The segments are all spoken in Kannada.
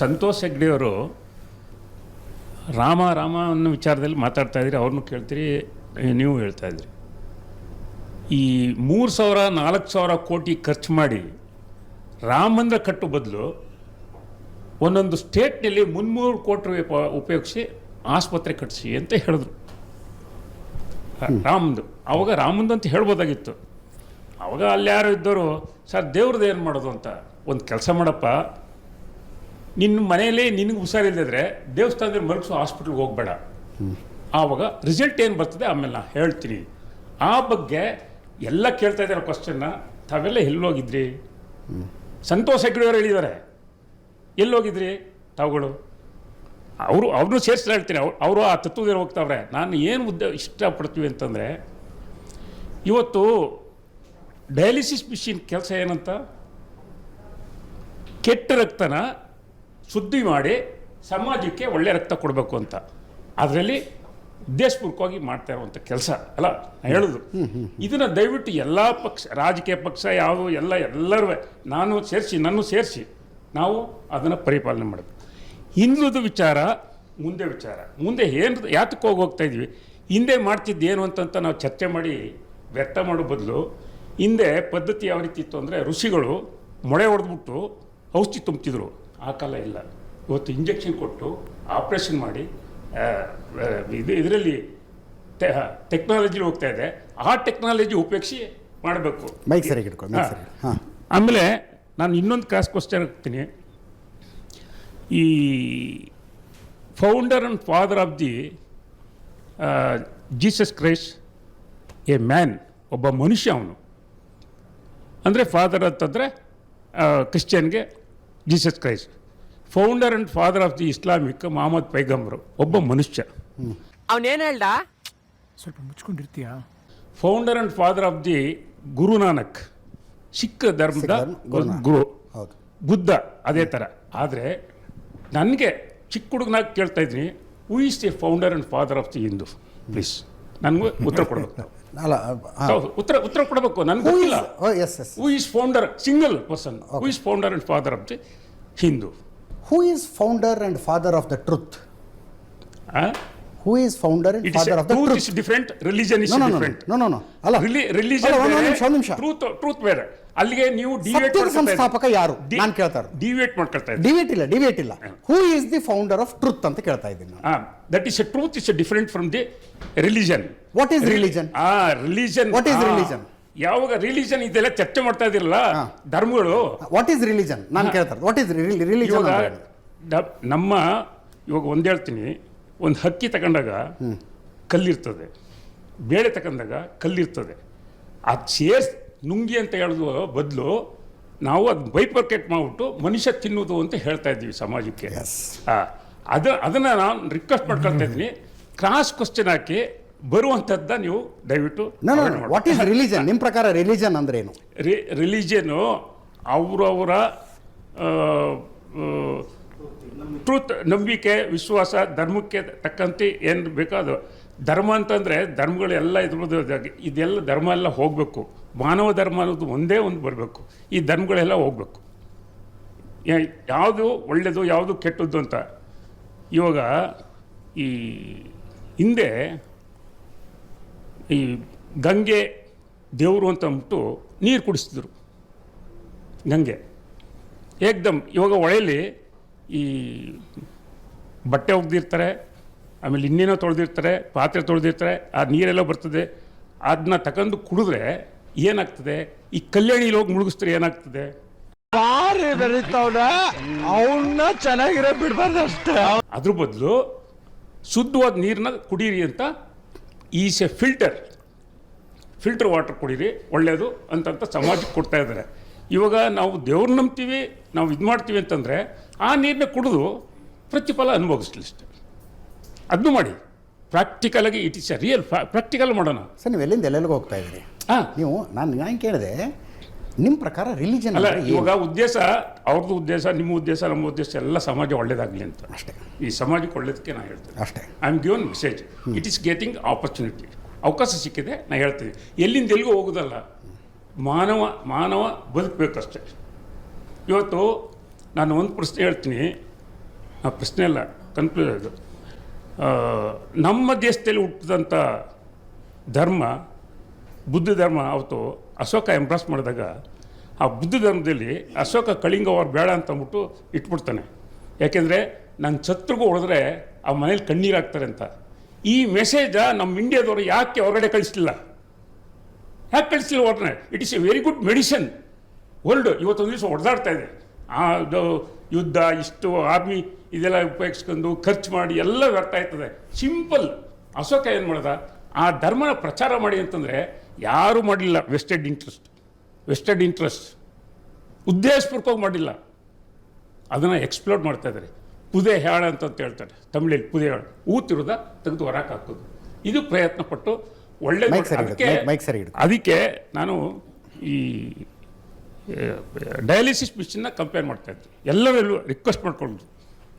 ಸಂತೋಷ್ ಹೆಗ್ಡೆಯವರು ರಾಮ ರಾಮ ಅನ್ನೋ ವಿಚಾರದಲ್ಲಿ ಮಾತಾಡ್ತಾ ಇದ್ರಿ ಅವ್ರನ್ನೂ ಕೇಳ್ತೀರಿ ನೀವು ಹೇಳ್ತಾ ಇದ್ರಿ. ಈ ಮೂರು ಸಾವಿರ ನಾಲ್ಕು ಸಾವಿರ ಕೋಟಿ ಖರ್ಚು ಮಾಡಿ ರಾಮ ಮಂದಿರ ಕಟ್ಟೋ ಬದಲು ಒಂದೊಂದು ಸ್ಟೇಟ್ನಲ್ಲಿ ಮುನ್ನೂರು ಕೋಟಿ ರೂಪಾಯಿ ಉಪಯೋಗಿಸಿ ಆಸ್ಪತ್ರೆ ಕಟ್ಟಿಸಿ ಅಂತ ಹೇಳಿದ್ರು. ರಾಮಂದು ಅವಾಗ ರಾಮಂದು ಅಂತ ಹೇಳ್ಬೋದಾಗಿತ್ತು. ಅವಾಗ ಅಲ್ಲಿ ಯಾರು ಇದ್ದವರು ಸರ್ ದೇವ್ರದ್ದು ಏನು ಮಾಡೋದು ಅಂತ ಒಂದು ಕೆಲಸ ಮಾಡಪ್ಪ ನಿನ್ನ ಮನೆಯಲ್ಲಿ ನಿನಗೆ ಹುಷಾರಿಲ್ಲದ್ರೆ ದೇವಸ್ಥಾನದಲ್ಲಿ ಮಲಗಿಸೋ ಹಾಸ್ಪಿಟ್ಲ್ಗೆ ಹೋಗಬೇಡ. ಆವಾಗ ರಿಸಲ್ಟ್ ಏನು ಬರ್ತದೆ? ಆಮೇಲೆ ನಾನು ಹೇಳ್ತೀನಿ. ಆ ಬಗ್ಗೆ ಎಲ್ಲ ಕೇಳ್ತಾ ಇದ್ದಾರೆ ಕ್ವಶನ್ನ ತಾವೆಲ್ಲ ಎಲ್ಲೋಗಿದ್ರಿ? ಸಂತೋಷ್ ಹೆಗ್ಡೆಯವರು ಹೇಳಿದ್ದಾರೆ. ಎಲ್ಲೋಗಿದ್ರಿ? ತಾವುಗಳು? ಅವರು, ಅವ್ರನ್ನೂ ಸೇರಿಸ್ತಾ ಹೇಳ್ತೀನಿ ಅವ್ರು, ಅವರು ಆ ತತ್ವದಲ್ಲಿ ಹೋಗ್ತಾವ್ರೆ. ನಾನು ಏನು ಉದ್ದ, ಇಷ್ಟಪಡ್ತೀವಿ ಅಂತಂದರೆ, ಇವತ್ತು ಡಯಾಲಿಸಿಸ್ ಮಿಷಿನ್ ಕೆಲಸ ಏನಂತ? ಕೆಟ್ಟ ರಕ್ತನ ಶುದ್ಧಿ ಮಾಡಿ ಸಮಾಜಕ್ಕೆ ಒಳ್ಳೆ ರಕ್ತ ಕೊಡಬೇಕು ಅಂತ. ಅದರಲ್ಲಿ ಉದ್ದೇಶಪೂರ್ವಕವಾಗಿ ಮಾಡ್ತಾ ಇರುವಂಥ ಕೆಲಸ ಅಲ್ಲ? ನಾನು ಹೇಳೋದು. ಇದನ್ನು ದಯವಿಟ್ಟು ಎಲ್ಲ ಪಕ್ಷ ರಾಜಕೀಯ ಪಕ್ಷ ಯಾವುದು ಎಲ್ಲ ಎಲ್ಲರೂ ನಾನು ಸೇರಿಸಿ ನಾನು ಸೇರಿಸಿ ನಾವು ಅದನ್ನು ಪರಿಪಾಲನೆ ಮಾಡಬೇಕು. ಹಿಂದುಳಿದ ವಿಚಾರ ಮುಂದೆ ವಿಚಾರ. ಮುಂದೆ ಏನು ಯಾತಕ್ಕೆ ಹೋಗಿ ಹೋಗ್ತಾ ಇದ್ವಿ? ಹಿಂದೆ ಮಾಡ್ತಿದ್ದು ಏನು ಅಂತಂತ ನಾವು ಚರ್ಚೆ ಮಾಡಿ ವ್ಯರ್ಥ ಮಾಡೋ ಬದಲು ಹಿಂದೆ ಪದ್ಧತಿ ಯಾವ ರೀತಿ ಇತ್ತು ಅಂದರೆ ಋಷಿಗಳು ಮೊಳೆ ಹೊಡೆದ್ಬಿಟ್ಟು ಔಷಧಿ ತುಂಬ್ತಿದ್ರು. ಆ ಕಾಲ ಇಲ್ಲ. ಇವತ್ತು ಇಂಜೆಕ್ಷನ್ ಕೊಟ್ಟು ಆಪ್ರೇಷನ್ ಮಾಡಿ ಇದು ಇದರಲ್ಲಿ ಟೆಕ್ನಾಲಜಿ ಹೋಗ್ತಾ ಇದೆ. ಆ ಟೆಕ್ನಾಲಜಿ ಉಪಯೋಗಿಸಿ ಮಾಡಬೇಕು. ಮೈಕ್ ಸರಿಯಾಗಿ ಆಮೇಲೆ ನಾನು ಇನ್ನೊಂದು ಕ್ರಾಸ್ ಕ್ವಶನ್ ಹೋಗ್ತೀನಿ ಈ founder and father of the Jesus Christ a man ಒಬ್ಬ ಮನುಷ್ಯ ಅವನು. ಅಂದರೆ ಫಾದರ್ ಅಂತಂದರೆ ಕ್ರಿಶ್ಚಿಯನ್ಗೆ Jesus Christ. Founder and father of the Islamic Mohammed ಪೈಗಂಬರು ಒಬ್ಬ ಮನುಷ್ಯ. ಅವನೇನು ಹೇಳ್ದ? ಸ್ವಲ್ಪ ಮುಚ್ಕೊಂಡಿರ್ತೀಯಾ? Founder and father of the Guru Nanak. Sikh ಧರ್ಮದ ಗುರು ಬುದ್ಧ ಅದೇ ಥರ ಆದರೆ ನನಗೆ ಚಿಕ್ಕ ಹುಡುಗನಾಗ ಕೇಳ್ತಾ ಇದ್ದೀನಿ who is the founder and father of the Hindu please ನನಗೂ ಉತ್ತರ ಕೊಡಬೇಕು. ತಾವು. ಅಲ್ಲ ಹಾಂ ತಾವು ಉತ್ತರ ಉತ್ತರ ಕೊಡಬೇಕು ನನಗೆ ಗೊತ್ತಿಲ್ಲ. Yes yes who is founder single person who is founder and father of the Hindu who is founder and father of the truth who is founder and is father of the truth is different religion is different no no no ಅಲ್ಲ ರಿಲಿಜನ್ ಒಂದು ನಿಮಿಷ. ಟ್ರೂತ್ ಟ್ರೂತ್ ಬೇರೆ. ಅಲ್ಲಿಗೆ ನೀವು ಡಿವೇಟ್ ಸಂಸ್ಥಾಪಕ ಯಾರು? ನಾನು ಕೇಳ್ತಾ ಇರೋದು. ಡಿವೇಟ್ ಮಾಡ್ಕೊಳ್ತಾ ಇದ್ದೀನಿ ಡಿವೇಟ್ ಇಲ್ಲ ಡಿವೇಟ್ ಇಲ್ಲ. Who. Is the founder of truth ಅಂತ ಕೇಳ್ತಾ ಇದ್ದೀನಿ ನಾನು. That a truth is different from the religion what is religion ಆ ರಿಲಿಜನ್ ವಾಟ್ is ರಿಲಿಜನ್ ಯಾವಾಗ ರಿಲಿಜನ್ ಇದೆಲ್ಲ ಚರ್ಚೆ ಮಾಡ್ತಾ ಇದಿರಲ್ಲ ಧರ್ಮಗಳು. ವಾಟ್ ಇಸ್ ರಿಲಿಜನ್ ನಾನು ಕೇಳ್ತಾರೆ ವಾಟ್ ಈಸ್ ರಿಲಿಜನ್ ನಮ್ಮ ಇವಾಗ ಒಂದು ಹೇಳ್ತೀನಿ. ಒಂದು ಹಕ್ಕಿ ತಗೊಂಡಾಗ ಕಲ್ಲಿರ್ತದೆ. ಬೇಳೆ ತಗೊಂಡಾಗ ಕಲ್ಲಿರ್ತದೆ. ಆ ಸೇರ್ಸ್ ನುಂಗಿ ಅಂತ ಹೇಳೋದು ಬದಲು ನಾವು ಅದು ಬೈಪರ್ಕೆಟ್ ಮಾಡಿಬಿಟ್ಟು ಮನುಷ್ಯ ತಿನ್ನೋದು ಅಂತ ಹೇಳ್ತಾ ಇದ್ದೀವಿ ಸಮಾಜಕ್ಕೆ. ಅದು ಅದನ್ನು ನಾನು ರಿಕ್ವೆಸ್ಟ್ ಮಾಡ್ಕೊಳ್ತಾ ಇದ್ದೀನಿ. ಕ್ರಾಸ್ ಕ್ವಶನ್ ಹಾಕಿ ಬರುವಂಥದ್ದ ನೀವು ದಯವಿಟ್ಟು. ವಾಟ್ ಈಸ್ ರಿಲಿಜನ್ ನಿಮ್ಮ ಪ್ರಕಾರ ರಿಲಿಜನ್ ಅಂದ್ರೆ ಏನು ರಿಲಿಜನು ಅವರವರ ಟ್ರೂತ್ ನಂಬಿಕೆ, ವಿಶ್ವಾಸ, ಧರ್ಮಕ್ಕೆ ತಕ್ಕಂತೆ ಏನು ಬೇಕಾದ ಧರ್ಮ ಅಂತಂದರೆ ಧರ್ಮಗಳೆಲ್ಲ ಇದ್ರದ್ದು ಇದೆಲ್ಲ ಧರ್ಮ ಎಲ್ಲ ಹೋಗಬೇಕು. ಮಾನವ ಧರ್ಮ ಅನ್ನೋದು ಒಂದೇ ಒಂದು ಬರಬೇಕು. ಈ ಧರ್ಮಗಳೆಲ್ಲ ಹೋಗಬೇಕು. ಯಾವುದು ಒಳ್ಳೆಯದು ಯಾವುದು ಕೆಟ್ಟದ್ದು ಅಂತ. ಇವಾಗ ಈ ಹಿಂದೆ ಈ ಗಂಗೆ ದೇವರು ಅಂತ ಅಂದ್ಬಿಟ್ಟು ನೀರು ಕುಡಿಸ್ತಿದ್ರು. ಗಂಗೆ. ಏಕ್ದಮ್ ಇವಾಗ ಹೊಳೆಯಲ್ಲಿ ಈ ಬಟ್ಟೆ ಒಗ್ದಿರ್ತಾರೆ ಆಮೇಲೆ ಇನ್ನೇನೋ ತೊಳೆದಿರ್ತಾರೆ ಪಾತ್ರೆ ತೊಳೆದಿರ್ತಾರೆ ಆ ನೀರೆಲ್ಲ ಬರ್ತದೆ ಅದನ್ನ ತಗೊಂಡು ಕುಡಿದ್ರೆ ಏನಾಗ್ತದೆ? ಈ ಕಲ್ಯಾಣಿಲಿ ಹೋಗಿ ಮುಳುಗಿಸ್ತಾರೆ ಏನಾಗ್ತದೆ? ಅವನ್ನ ಚೆನ್ನಾಗಿರೋ ಬಿಡಬಾರ್ದು ಅಷ್ಟೇ. ಅದ್ರ ಬದಲು ಶುದ್ಧವಾದ ನೀರನ್ನ ಕುಡೀರಿ ಅಂತ is a filter. Filter water ಕುಡೀರಿ ಒಳ್ಳೆಯದು ಅಂತಂತ ಸಮಾಜಕ್ಕೆ ಕೊಡ್ತಾ ಇದ್ದಾರೆ. ಇವಾಗ ನಾವು ದೇವ್ರನ್ನ ನಂಬ್ತೀವಿ ನಾವು ಇದು ಮಾಡ್ತೀವಿ ಅಂತಂದರೆ ಆ ನೀರನ್ನ ಕುಡಿದು ಪ್ರತಿಫಲ ಅನುಭವಿಸ್ಲಿ ಅಷ್ಟೆ ಅದನ್ನು ಮಾಡಿ ಪ್ರಾಕ್ಟಿಕಲಾಗಿ it is a real practical ಮಾಡೋಣ. ಸರ್ ನೀವು ಎಲ್ಲಿಂದ ಎಲ್ಲೆಲ್ಲಿಗೆ ಹೋಗ್ತಾ ಇದ್ದೀರಿ? ಹಾಂ. ನೀವು ನಾನು ನಾನು ಕೇಳಿದೆ ನಿಮ್ಮ ಪ್ರಕಾರ ರಿಲಿಜನ್ ಅಲ್ಲ ಇವಾಗ ಉದ್ದೇಶ ಅವ್ರದ್ದು ಉದ್ದೇಶ ನಿಮ್ಮ ಉದ್ದೇಶ ನಮ್ಮ ಉದ್ದೇಶ ಎಲ್ಲ ಸಮಾಜ ಒಳ್ಳೇದಾಗಲಿ ಅಂತ. ಅಷ್ಟೇ. ಈ ಸಮಾಜಕ್ಕೆ ಒಳ್ಳೇದಕ್ಕೆ ನಾನು ಹೇಳ್ತೇನೆ. ಅಷ್ಟೇ. I am given message it is getting opportunity ಅವಕಾಶ ಸಿಕ್ಕಿದೆ ನಾನು ಹೇಳ್ತೀನಿ. ಎಲ್ಲಿಂದ ಎಲ್ಲಿಗೂ ಹೋಗೋದಲ್ಲ. ಮಾನವ ಮಾನವ ಬದುಕಬೇಕಷ್ಟೇ. ಇವತ್ತು ನಾನು ಒಂದು ಪ್ರಶ್ನೆ ಹೇಳ್ತೀನಿ. ಆ ಪ್ರಶ್ನೆ ಅಲ್ಲ ಕನ್ಫ್ಯೂಸ್ ಅದು ನಮ್ಮ ದೇಶದಲ್ಲಿ ಹುಟ್ಟಿದಂಥ ಧರ್ಮ, ಬುದ್ಧ ಧರ್ಮ ಅವತ್ತು ಅಶೋಕ ಎಂಬ್ರಾಸ್ ಮಾಡಿದಾಗ, ಆ ಬುದ್ಧ ಧರ್ಮದಲ್ಲಿ ಅಶೋಕ ಕಳಿಂಗ ಅವ್ರು ಬೇಡ ಅಂತ ಅಂದ್ಬಿಟ್ಟು ಇಟ್ಬಿಡ್ತಾನೆ. ಯಾಕೆಂದರೆ ನನ್ನ ಛತ್ರಿಗೂ ಹೊಡೆದ್ರೆ ಆ ಮನೇಲಿ ಕಣ್ಣೀರಾಗ್ತಾರೆ ಅಂತ. ಈ ಮೆಸೇಜ ನಮ್ಮ ಇಂಡಿಯಾದವರು ಯಾಕೆ ಹೊರಗಡೆ ಕಳಿಸ್ಲಿಲ್ಲ? ಯಾಕೆ ಕಳಿಸ್ಲಿಲ್ಲ ಹೊರನೆ it is a very good medicine world ಇವತ್ತೊಂದು ದಿವಸ ಹೊಡೆದಾಡ್ತಾ ಇದೆ. ಅದು ಯುದ್ಧ ಇಷ್ಟು ಆರ್ಮಿ ಇದೆಲ್ಲ ಉಪಯೋಗಿಸ್ಕೊಂಡು ಖರ್ಚು ಮಾಡಿ ಎಲ್ಲ ವ್ಯರ್ಥ ಆಯ್ತದೆ. ಸಿಂಪಲ್ ಅಶೋಕ ಏನು ಮಾಡ್ದ? ಆ ಧರ್ಮನ ಪ್ರಚಾರ ಮಾಡಿ ಅಂತಂದರೆ ಯಾರೂ ಮಾಡಲಿಲ್ಲ ವೆಸ್ಟೆಡ್ ಇಂಟ್ರೆಸ್ಟ್ ವೆಸ್ಟೆಡ್ ಇಂಟ್ರೆಸ್ಟ್ ಉದ್ದೇಶಪೂರ್ವಕವಾಗಿ ಮಾಡಿಲ್ಲ. ಅದನ್ನು ಎಕ್ಸ್ಪ್ಲೋರ್ ಮಾಡ್ತಾ ಇದ್ದಾರೆ. ಪುದೆ ಹೇಳ ಅಂತ ಹೇಳ್ತಾರೆ. ತಮಿಳಲ್ಲಿ ಪುದೆ ಹೇಳ. ಊತಿರೋದ ತೆಗೆದು ಹೊರಕ್ಕೆ ಹಾಕೋದು. ಇದು ಪ್ರಯತ್ನ ಪಟ್ಟು ಒಳ್ಳೆ ಅದಕ್ಕೆ ಅದಕ್ಕೆ ನಾನು ಈ ಡಯಾಲಿಸಿಸ್ ಮಿಷಿನ್ನ ಕಂಪೇರ್ ಮಾಡ್ತಾ ಇದ್ವಿ ಎಲ್ಲರಲ್ಲೂ ರಿಕ್ವೆಸ್ಟ್ ಮಾಡ್ಕೊಂಡು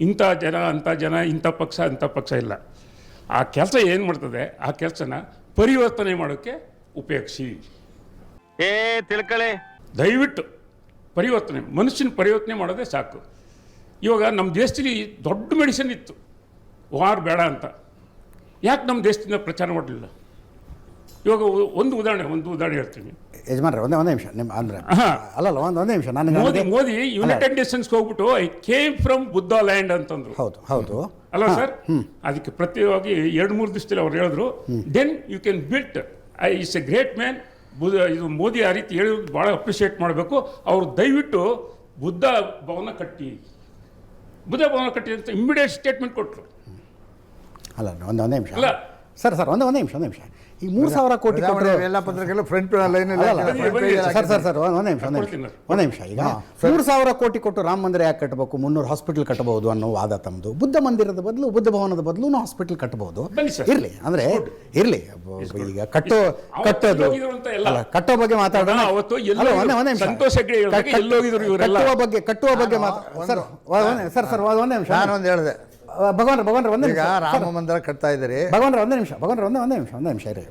ಇಂಥ ಜನ ಅಂಥ ಜನ ಇಂಥ ಪಕ್ಷ ಅಂಥ ಪಕ್ಷ ಇಲ್ಲ. ಆ ಕೆಲಸ ಏನು ಮಾಡ್ತದೆ? ಆ ಕೆಲಸನ ಪರಿವರ್ತನೆ ಮಾಡೋಕ್ಕೆ ಉಪಯೋಗಿಸಿ. ಏ ತಿಳ್ಕಳೆ. ದಯವಿಟ್ಟು ಪರಿವರ್ತನೆ ಮನುಷ್ಯನ ಪರಿವರ್ತನೆ ಮಾಡೋದೇ ಸಾಕು. ಇವಾಗ ನಮ್ಮ ದೇಶದಲ್ಲಿ ದೊಡ್ಡ ಮೆಡಿಸಿನ್ ಇತ್ತು. ವಾರ್ ಬೇಡ ಅಂತ. ಯಾಕೆ ನಮ್ಮ ದೇಶದಿಂದ ಪ್ರಚಾರ ಮಾಡಲಿಲ್ಲ? ಇವಾಗ ಒಂದು ಉದಾಹರಣೆ ಒಂದು ಉದಾಹರಣೆ ಹೇಳ್ತೀನಿ. ಯಜಮಾನ್ರೆ ಒಂದೇ ಒಂದೇ ನಿಮಿಷ. ನಿಮ್ಮ ಅಂದರೆ ಹಾಂ ಅಲ್ಲಲ್ಲ ಒಂದು ಒಂದೇ ನಿಮಿಷ. ನಾನು ಮೋದಿ ಮೋದಿ ಯುನೈಟೆಡ್ ನೇಷನ್ಸ್ಗೆ ಹೋಗ್ಬಿಟ್ಟು I came from Buddha land ಅಂತಂದ್ರು. ಹೌದು ಹೌದು. ಅಲ್ಲ ಸರ್ ಅದಕ್ಕೆ ಪ್ರತಿಯಾಗಿ ಎರಡು ಮೂರು ದಿವಸದಲ್ಲಿ ಅವ್ರು ಹೇಳಿದ್ರು then you can built I is a great man Buddha ಇದು ಮೋದಿ ಆ ರೀತಿ ಹೇಳಿ ಭಾಳ ಅಪ್ರಿಷಿಯೇಟ್ ಮಾಡಬೇಕು. ಅವರು ದಯವಿಟ್ಟು ಬುದ್ಧ ಭವನ ಕಟ್ಟಿ. ಬುದ್ಧ ಭವನ ಕಟ್ಟಿ ಅಂತ ಇಮ್ಮಿಡಿಯೇಟ್ ಸ್ಟೇಟ್ಮೆಂಟ್ ಕೊಟ್ಟರು ಅಲ್ಲ ಒಂದು ಒಂದೇ ನಿಮಿಷ. ಅಲ್ಲ. ಸರ್ ಸರ್ ಒಂದೇ ಒಂದೇ ನಿಮಿಷ ಒಂದೇ ನಿಮಿಷ. ಈ ಮೂರು ಸಾವಿರ ಕೋಟಿ ಎಲ್ಲ ಪತ್ರಿಕೆಲ್ಲೂ front line. Sir sir sir ಒಂದು ನಿಮಿಷ ಒಂದೇ ನಿಮಿಷ ಒಂದು ನಿಮಿಷ. ಈಗ ಮೂರು ಸಾವಿರ ಕೋಟಿ ಕೊಟ್ಟು ರಾಮ ಮಂದಿರ ಯಾಕೆ ಕಟ್ಟಬೇಕು ಮುನ್ನೂರು ಹಾಸ್ಪಿಟಲ್ ಕಟ್ಟಬಹುದು ಅನ್ನೋ ವಾದ ತಮ್ಮದು ಬುದ್ಧ ಮಂದಿರದ ಬದಲು ಬುದ್ಧ ಭವನದ ಬದಲು ಹಾಸ್ಪಿಟಲ್ ಕಟ್ಟಬಹುದು ಇರ್ಲಿ ಅಂದ್ರೆ ಇರಲಿ. ಈಗ ಕಟ್ಟೋ ಕಟ್ಟೋದು. ಕಟ್ಟೋ ಬಗ್ಗೆ ಮಾತಾಡೋಣ. ಸಂತೋಷ್? ಕಟ್ಟುವ ಬಗ್ಗೆ ಕಟ್ಟುವ ಬಗ್ಗೆ ಮಾತಾ ಸರ್ ಒಂದೇ- ಸರ್ ಸರ್ ಒಂದೇ ನಿಮಿಷ. ನಾನೊಂದು ಹೇಳಿದೆ. ಭಗವಾನ್ ಭಗವಾನ್ ಒಂದೇ ಈಗ ರಾಮ ಮಂದಿರ ಕಟ್ತಾ ಇದ್ದೀರಿ. ಭಗವಾನ್ ಒಂದೇ ನಿಮಿಷ ಭಗವಾನ್ ಒಂದೇ ಒಂದೇ ನಿಮಿಷ ಒಂದೇ ನಿಮಿಷ ಇರಿ.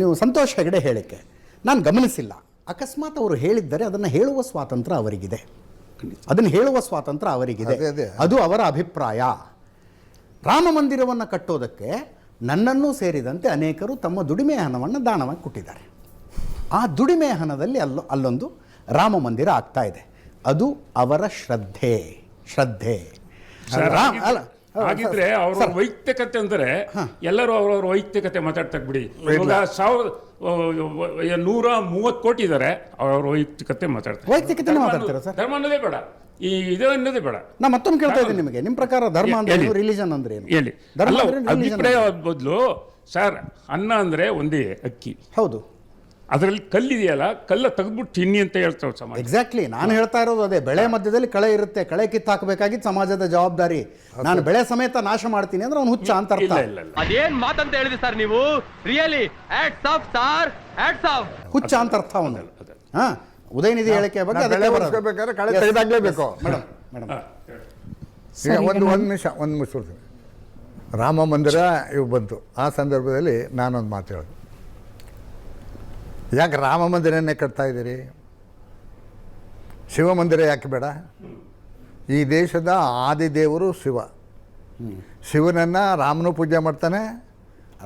ನೀವು ಸಂತೋಷ್ ಹೆಗಡೆ ಹೇಳಿಕೆ ನಾನು ಗಮನಿಸಿಲ್ಲ. ಅಕಸ್ಮಾತ್ ಅವರು ಹೇಳಿದ್ದರೆ ಅದನ್ನು ಹೇಳುವ ಸ್ವಾತಂತ್ರ್ಯ ಅವರಿಗಿದೆ. ಅದನ್ನು ಹೇಳುವ ಸ್ವಾತಂತ್ರ್ಯ ಅವರಿಗಿದೆ. ಅದೇ, ಅವರ ಅಭಿಪ್ರಾಯ. ರಾಮ ಮಂದಿರವನ್ನು ಕಟ್ಟೋದಕ್ಕೆ ನನ್ನನ್ನೂ ಸೇರಿದಂತೆ ಅನೇಕರು ತಮ್ಮ ದುಡಿಮೆ ಹಣವನ್ನು ದಾನವಾಗಿ ಕೊಟ್ಟಿದ್ದಾರೆ. ಆ ದುಡಿಮೆ ಹಣದಲ್ಲಿ ಅಲ್ಲೊ ಅಲ್ಲೊಂದು ರಾಮ ಮಂದಿರ ಆಗ್ತಾ ಇದೆ. ಅದು ಅವರ ಶ್ರದ್ಧೆ ಶ್ರದ್ಧೆ. ರಾಮ ಅಲ್ಲ, ಹಾಗಿದ್ರೆ ಅವರ ವೈಯಕ್ತಿಕತೆ ಅಂದ್ರೆ ಎಲ್ಲರೂ ಅವ್ರವ್ರ ವೈಯಕ್ತಿಕತೆ ಮಾತಾಡ್ತಾ ಬಿಡಿ. ಇವಾಗ ಸಾವಿರದ ನೂರ ಮೂವತ್ತು ಕೋಟಿ ಇದ್ದಾರೆ ಅವ್ರವ್ರ ವೈಯಕ್ತಿಕತೆ ಮಾತಾಡ್ತಾರೆ ವೈಯಕ್ತಿಕತೆ ಮಾತಾಡ್ತೀರಾ ಸರ್? ಧರ್ಮ ಅನ್ನೋದೇ ಬೇಡ. ಈ ಇದು ಅನ್ನೋದೇ ಬೇಡ. ನಾ ಮತ್ತೊಮ್ಮೆ ಕೇಳ್ತಾ ಇದ್ದೀನಿ ನಿಮಗೆ. ನಿಮ್ಮ ಪ್ರಕಾರ ಧರ್ಮ ಅಂದ್ರೆ. ರಿಲಿಜನ್ ಅಂದ್ರೆ ಏನು? ಹೇಳಿ. ಅಭಿಪ್ರಾಯ ಬದಲು ಸರ್ ಅನ್ನ ಅಂದ್ರೆ ಒಂದೇ ಅಕ್ಕಿ. ಹೌದು. ಅದರಲ್ಲಿ ಕಲ್ಲಿದೆಯಲ್ಲ ಕಲ್ಲ ತೆಗೆದ್ಬಿಟ್ಟು ತಿನ್ನಿ ಅಂತ ಹೇಳ್ತಾವೆ ಸಮಾಜ. ಎಕ್ಸಾಕ್ಟ್ಲಿ ನಾನು ಹೇಳ್ತಾ ಇರೋದು ಅದೇ ಬೆಳೆ ಮಧ್ಯದಲ್ಲಿ ಕಳೆ ಇರುತ್ತೆ ಕಳೆ ಕಿತ್ತು ಕಿತ್ತಾಕಬೇಕಾಗಿದ್ದು ಸಮಾಜದ ಜವಾಬ್ದಾರಿ. ನಾನು ಬೆಳೆ ಸಮೇತ ನಾಶ ಮಾಡ್ತೀನಿ ಅಂದ್ರೆ ಅವ್ನು ಹುಚ್ಚ ಅಂತ ಅರ್ಥ. ಇಲ್ಲ ಇಲ್ಲ ಇಲ್ಲ. ಅದೇನ್ ಮಾತಂತ ಹೇಳಿದ್ರಿ ಸರ್ ನೀವು? Really hats off sir hats off ಹುಚ್ಚ ಅಂತ ಅರ್ಥ ಅವನು. ಹಾ ಉದಯನಿಧಿ ಹೇಳಿಕೆ ಬಗ್ಗೆ ಅದಕ್ಕೆ ಬೆಳೆ ಬರೋದು. ಒರೆಸ್ಕೋಬೇಕಾದ್ರೆ ಕಳೆ Yes, ತೆಗೆದಾಗ್ಲೇಬೇಕು. yes, madam madam. ಈಗ ಒಂದು ಒಂದು ನಿಮಿಷ ಒಂದು ನಿಮಿಷ ರಾಮ ಮಂದಿರ ಇವು ಬಂತು. ಆ ಸಂದರ್ಭದಲ್ಲಿ ನಾನೊಂದು ಮಾತು ಹೇಳಿದೆ. ಯಾಕೆ ರಾಮ ಮಂದಿರನ್ನೇ ಕಟ್ತಾ ಇದ್ದೀರಿ? ಶಿವ ಮಂದಿರ ಯಾಕೆ ಬೇಡ? ಈ ದೇಶದ ಆದಿದೇವರು ಶಿವ. ಶಿವನನ್ನು ರಾಮನೂ ಪೂಜೆ ಮಾಡ್ತಾನೆ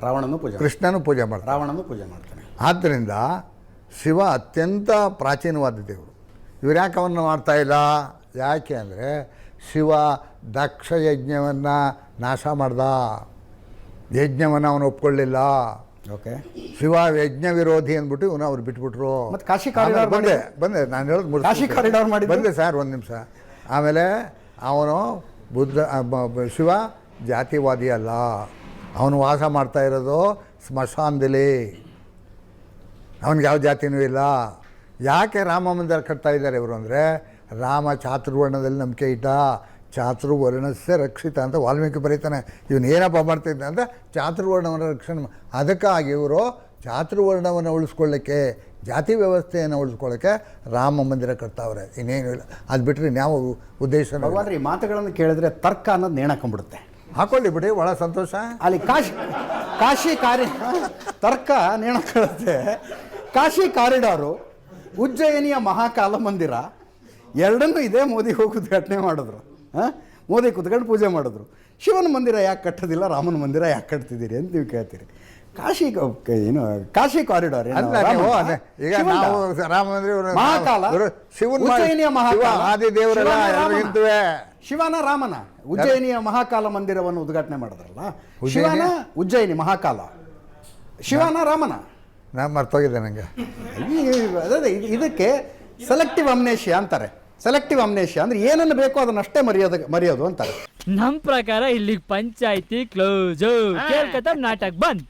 ರಾವಣನು ಪೂಜೆ ಕೃಷ್ಣನು ಪೂಜೆ ಮಾಡ್ತಾನೆ. ರಾವಣನು ಪೂಜೆ ಮಾಡ್ತಾನೆ. ಆದ್ದರಿಂದ ಶಿವ ಅತ್ಯಂತ ಪ್ರಾಚೀನವಾದ ದೇವರು. ಇವ್ರು ಯಾಕೆ ಅವನ್ನು ಮಾಡ್ತಾ ಇಲ್ಲ? ಯಾಕೆ ಅಂದರೆ ಶಿವ ದಕ್ಷ ಯಜ್ಞವನ್ನು ನಾಶ ಮಾಡ್ದ. ಯಜ್ಞವನ್ನು ಅವನು ಒಪ್ಕೊಳ್ಳಿಲ್ಲ. ಓಕೆ. ಶಿವ ಯಜ್ಞ ವಿರೋಧಿ ಅಂದ್ಬಿಟ್ಟು ಇವನು ಅವ್ರು ಬಿಟ್ಬಿಟ್ರು. ಮತ್ತೆ ಕಾಶಿ ಕಾರಿಡಾರ್ ಬಂದೆ ಬಂದೆ ನಾನು ಹೇಳೋದು ಕಾಶಿ ಕಾಶಿ ಕಾರಿಡಾರ್ ಮಾಡಿ ಬಂದೆ ಸರ್ ಒಂದು ನಿಮಿಷ. ಆಮೇಲೆ ಅವನು ಬುದ್ಧ ಶಿವ ಜಾತಿವಾದಿ ಅಲ್ಲ. ಅವನು ವಾಸ ಮಾಡ್ತಾ ಇರೋದು ಸ್ಮಶಾನದಲ್ಲಿ. ಅವನಿಗೆ ಯಾವ ಜಾತಿನೂ ಇಲ್ಲ. ಯಾಕೆ ರಾಮ ಮಂದಿರ ಕಟ್ತಾ ಇದ್ದಾರೆ ಇವರು ಅಂದರೆ ರಾಮ ಚಾತುರ್ವರ್ಣದಲ್ಲಿ ನಂಬಿಕೆ ಇಟ್ಟ. ಚಾತುರ್ವರ್ಣಸ್ಯ ರಕ್ಷಿತ ಅಂತ ವಾಲ್ಮೀಕಿ ಬರೀತಾನೆ. ಇವನು ಏನಪ್ಪ ಮಾಡ್ತಿದ್ದ ಅಂದರೆ ಚಾತುರ್ವರ್ಣವನ್ನು ರಕ್ಷಣೆ ಅದಕ್ಕಾಗಿ ಇವರು ಚಾತುರ್ವರ್ಣವನ್ನು ಉಳಿಸ್ಕೊಳ್ಳೋಕ್ಕೆ ಜಾತಿ ವ್ಯವಸ್ಥೆಯನ್ನು ಉಳಿಸ್ಕೊಳ್ಳೋಕ್ಕೆ ರಾಮ ಮಂದಿರ ಕಟ್ತಾವ್ರೆ. ಇನ್ನೇನು ಇಲ್ಲ. ಅದು ಬಿಟ್ಟರೆ ಇನ್ಯಾವ ಉದ್ದೇಶ ಈ ಮಾತುಗಳನ್ನು ಕೇಳಿದ್ರೆ ತರ್ಕ ಅನ್ನೋದು ನೇಣಾಕೊಂಡ್ಬಿಡುತ್ತೆ. ಹಾಕೊಳ್ಳಿ ಬಿಡಿ ಭಾಳ ಸಂತೋಷ. ಅಲ್ಲಿ ಕಾಶಿ ಕಾಶಿ ಕಾರಿ ತರ್ಕ ನೇಣಕೊಳ್ಳುತ್ತೆ. ಕಾಶಿ ಕಾರಿಡಾರು ಉಜ್ಜಯಿನಿಯ ಮಹಾಕಾಲ ಮಂದಿರ ಎರಡನ್ನೂ ಇದೇ ಮೋದಿ ಹೋಗಿ ಉದ್ಘಾಟನೆ ಮಾಡಿದ್ರು. ಮೋದಿ ಕುತ್ಕೊಂಡು ಪೂಜೆ ಮಾಡಿದ್ರು. ಶಿವನ ಮಂದಿರ ಯಾಕೆ ಕಟ್ಟೋದಿಲ್ಲ? ರಾಮನ ಮಂದಿರ ಯಾಕೆ ಕಟ್ತಿದ್ದೀರಿ ಅಂತ ನೀವು ಕೇಳ್ತೀರಿ. ಕಾಶಿ ಏನು ಕಾಶಿ ಕಾರಿಡಾರ್ ಈಗ ನಾವು ರಾಮ ಮಂದಿರ ಮಹಾಕಾಲ? ಶಿವನ ಉಜ್ಜಯಿನಿಯ ಮಹಾಕಾಲ? ಶಿವನ ರಾಮನ. ಉಜ್ಜಯಿನಿಯ ಮಹಾಕಾಲ ಮಂದಿರವನ್ನು ಉದ್ಘಾಟನೆ ಮಾಡಿದ್ರಲ್ಲ? ಶಿವನ ಉಜ್ಜಯಿನಿ ಮಹಾಕಾಲ? ಶಿವನ ರಾಮನ? ನಾನು ಮರ್ತೋಗಿದ್ದೆ ನನಗೆ ಅದೇ ಇದ್- ಇದಕ್ಕೆ ಸೆಲೆಕ್ಟಿವ್ ಅಮ್ನೇಷಿಯಾ ಅಂತಾರೆ. ಸೆಲೆಕ್ಟಿವ್ ಅಮ್ನೇಷಿಯಾ ಅಂದ್ರೆ ಏನನ್ನು ಬೇಕೋ ಅದನ್ನಷ್ಟೇ ಮರೆಯೋದು ಮರೆಯೋದು ಅಂತಾರೆ. ನಮ್ ಪ್ರಕಾರ ಇಲ್ಲಿ ಪಂಚಾಯಿತಿ ಕ್ಲೋಸ್ ಕೇಳ್ಕತ್ತ ನಾಟಕ್ ಬಂದ್.